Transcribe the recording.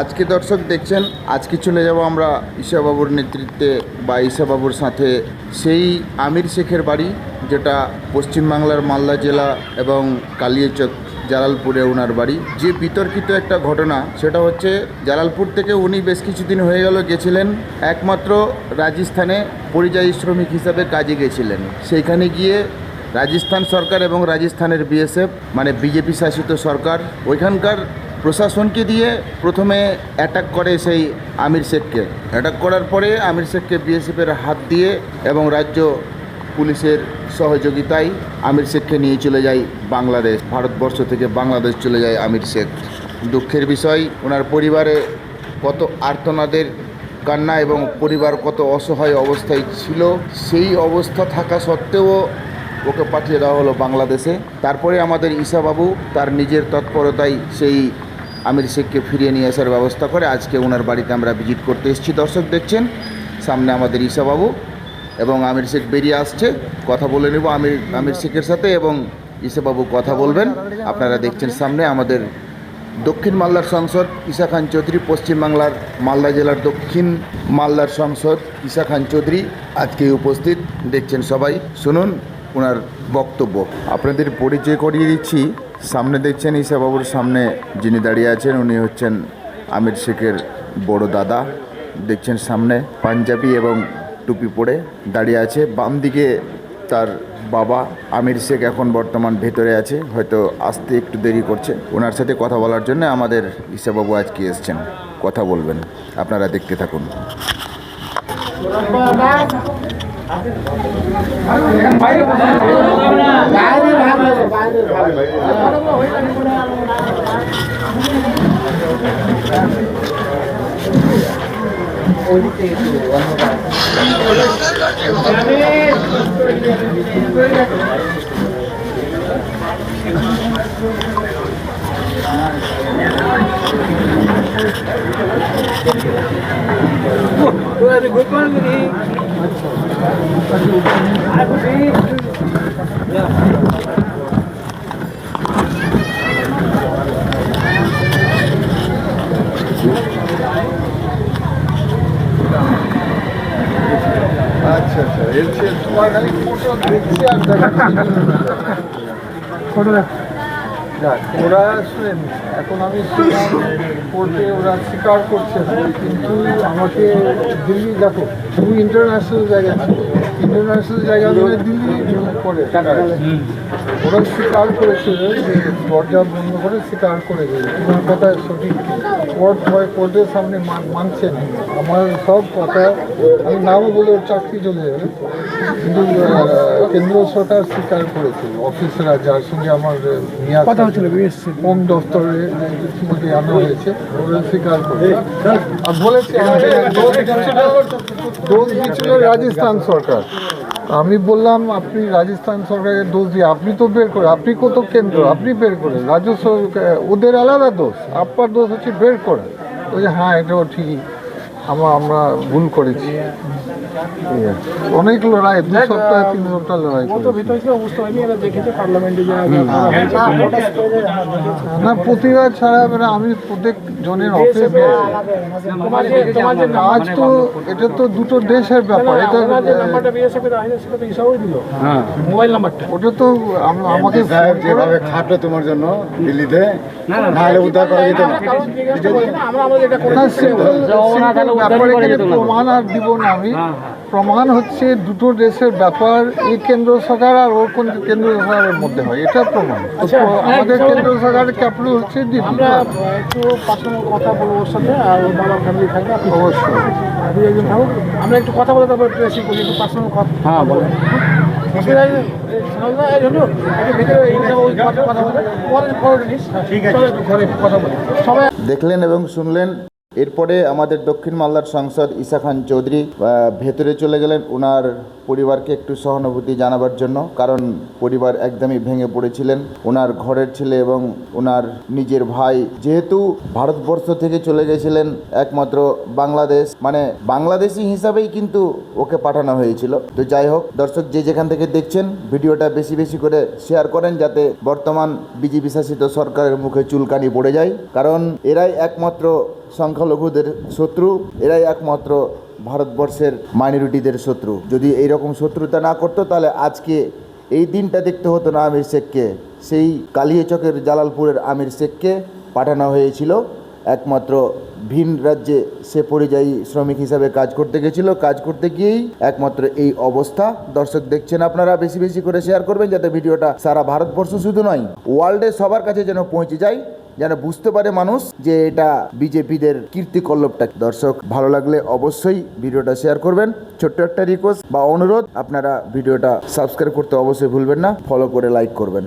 আজকে দর্শক দেখছেন আজকে চলে যাব আমরা ঈশাবাবুর নেতৃত্বে বা ঈশাবাবুর সাথে। সেই আমির শেখের বাড়ি, যেটা পশ্চিমবাংলার মালদা জেলা এবং কালিয়াচক জালালপুরে ওনার বাড়ি। যে বিতর্কিত একটা ঘটনা, সেটা হচ্ছে জালালপুর থেকে উনি বেশ কিছুদিন হয়ে গেল গেছিলেন, একমাত্র রাজস্থানে পরিযায়ী শ্রমিক হিসাবে কাজে গেছিলেন। সেইখানে গিয়ে রাজস্থান সরকার এবং রাজস্থানের বিএসএফ মানে বিজেপি শাসিত সরকার, ওইখানকার প্রশাসনকে দিয়ে প্রথমে অ্যাটাক করে সেই আমির শেখকে। অ্যাটাক করার পরে আমির শেখকে বিএসএফের হাত দিয়ে এবং রাজ্য পুলিশের সহযোগিতায় আমির শেখকে নিয়ে চলে যায় বাংলাদেশ। ভারতবর্ষ থেকে বাংলাদেশ চলে যায় আমির শেখ। দুঃখের বিষয়, ওনার পরিবারে কত আর্তনাদের কান্না এবং পরিবার কত অসহায় অবস্থায় ছিল, সেই অবস্থা থাকা সত্ত্বেও ওকে পাঠিয়ে দেওয়া হলো বাংলাদেশে। তারপরে আমাদের ঈশাবাবু তার নিজের তৎপরতায় সেই আমির শেখকে ফিরিয়ে নিয়ে আসার ব্যবস্থা করে আজকে ওনার বাড়িতে আমরা ভিজিট করতে এসেছি। দর্শক দেখছেন, সামনে আমাদের ঈশাবাবু এবং আমির শেখ বেরিয়ে আসছে। কথা বলে নেব আমির আমির শেখের সাথে এবং ঈশাবাবু কথা বলবেন। আপনারা দেখছেন সামনে আমাদের দক্ষিণ মালদার সংসদ ঈশা খান চৌধুরী পশ্চিমবাংলার মালদা জেলার দক্ষিণ মালদার সংসদ ঈশা খান চৌধুরী আজকে উপস্থিত। দেখছেন সবাই, শুনুন ওনার বক্তব্য। আপনাদের পরিচয় করিয়ে দিচ্ছি সামনে দেখছেন ঈশাবাবুর সামনে যিনি দাঁড়িয়ে আছেন, উনি হচ্ছেন আমির শেখের বড় দাদা। দেখছেন সামনে পাঞ্জাবি এবং টুপি পরে দাঁড়িয়ে আছে। বাম দিকে তার বাবা আমির শেখ এখন বর্তমান ভেতরে আছে, হয়তো আসতে একটু দেরি করছে। ওনার সাথে কথা বলার জন্য আমাদের ঈশাবাবু আজকে এসছেন। কথা বলবেন, আপনারা দেখতে থাকুন। Pô, tu é de grupo, আচ্ছা আচ্ছা। এর চেয়ে তোমার খালি ফটো দেখছি আর ফটো যাক ওরা এখন আমি কোর্টে ওরা স্বীকার করছে, কিন্তু আমাকে দিল্লি, দেখো তুমি ইন্টারন্যাশনাল জায়গা ছিল। ইন্টারন্যাশনাল জায়গা মানে দিল্লি করে ওরা স্বীকার করেছিল যে দরজা বন্ধ করে স্বীকার করে তোমার কথা সঠিক কোর্ট হয় কোর্টের সামনে মান- মানছে না আমার সব কথা আমি নামও বলে ওর চাকরি চলে যাবে কিন্তু কেন্দ্র সরকার স্বীকার করেছে অফিসরা যার সঙ্গে আমার নিয়ে কথা হচ্ছিল হোম দপ্তরে মধ্যে আনা হয়েছে ওরা স্বীকার করে আর বলেছে দোষ দিচ্ছিল রাজস্থান সরকার আমি বললাম, আপনি রাজস্থান সরকারের দোষ দিয়ে, আপনি তো বের করে আপনি কত কেন্দ্র, আপনি বের করে রাজ্য সরকার, ওদের আলাদা দোষ, আপনার দোষ হচ্ছে বের করে। ওই যে হ্যাঁ এটাও ঠিকই আমরা আমরা ভুল করেছি। অনেক লড়াই দু সপ্তাহ তিন সপ্তাহ লড়াই না প্রতিবাদ ছাড়া মানে আমি প্রত্যেক জনের অফিসে আজ তো এটা তো দুটো দেশের ব্যাপার এটা মোবাইল নাম্বারটা ওটা তো আমাকে যেভাবে খাটলো তোমার জন্য দিল্লিতে নাহলে উদ্ধার করা যেত না আমাদের ব্যাপার এখানে প্রমাণ আর দিব না আমি। প্রমাণ হচ্ছে দুটো দেশের ব্যাপার এই কেন্দ্র সরকার আর ওর কোন কেন্দ্র সরকারের মধ্যে হয় এটা প্রমাণ। আমাদের কেন্দ্র সরকারের ক্যাপিটাল হচ্ছে আমরা একটু পার্সোনাল কথা বলব ওর সাথে আর ওর বাবার ফ্যামিলি থাকবে অবশ্যই। দুই একজন থাকুক আমরা একটু কথা বলে তারপর রিসিভ করি একটু পার্সোনাল কথা হ্যাঁ বলেন দেখলেন এবং শুনলেন। এরপরে আমাদের দক্ষিণ মালদার সাংসদ ঈশা খান চৌধুরী ভেতরে চলে গেলেন ওনার পরিবারকে একটু সহানুভূতি জানাবার জন্য, কারণ পরিবার একদমই ভেঙে পড়েছিলেন। ওনার ঘরের ছেলে এবং ওনার নিজের ভাই যেহেতু ভারতবর্ষ থেকে চলে গেছিলেন একমাত্র বাংলাদেশ মানে বাংলাদেশি হিসাবেই কিন্তু ওকে পাঠানো হয়েছিল। তো যাই হোক, দর্শক যে যেখান থেকে দেখছেন, ভিডিওটা বেশি বেশি করে শেয়ার করেন যাতে বর্তমান বিজেপি শাসিত সরকারের মুখে চুলকানি পড়ে যায়, কারণ এরাই একমাত্র সংখ্যালঘুদের শত্রু, এরাই একমাত্র ভারতবর্ষের মাইনরিটিদের শত্রু। যদি এই রকম শত্রুতা না করতো, তাহলে আজকে এই দিনটা দেখতে হতো না আমির শেখকে। সেই কালিয়াচকের জালালপুরের আমির শেখকে পাঠানো হয়েছিল। একমাত্র ভিন রাজ্যে সে পরিযায়ী শ্রমিক হিসাবে কাজ করতে গেছিল। কাজ করতে গিয়েই একমাত্র এই অবস্থা। দর্শক দেখছেন আপনারা, বেশি বেশি করে শেয়ার করবেন যাতে ভিডিওটা সারা ভারতবর্ষ শুধু নয় ওয়ার্ল্ডে সবার কাছে যেন পৌঁছে যায়। যেন বুঝতে পারে মানুষ যে এটা বিজেপিদের কীর্তিকল্লবটা দর্শক, ভালো লাগলে অবশ্যই ভিডিওটা শেয়ার করবেন। ছোট্ট একটা রিকোয়েস্ট বা অনুরোধ, আপনারা ভিডিওটা সাবস্ক্রাইব করতে অবশ্যই ভুলবেন না। ফলো করে লাইক করবেন।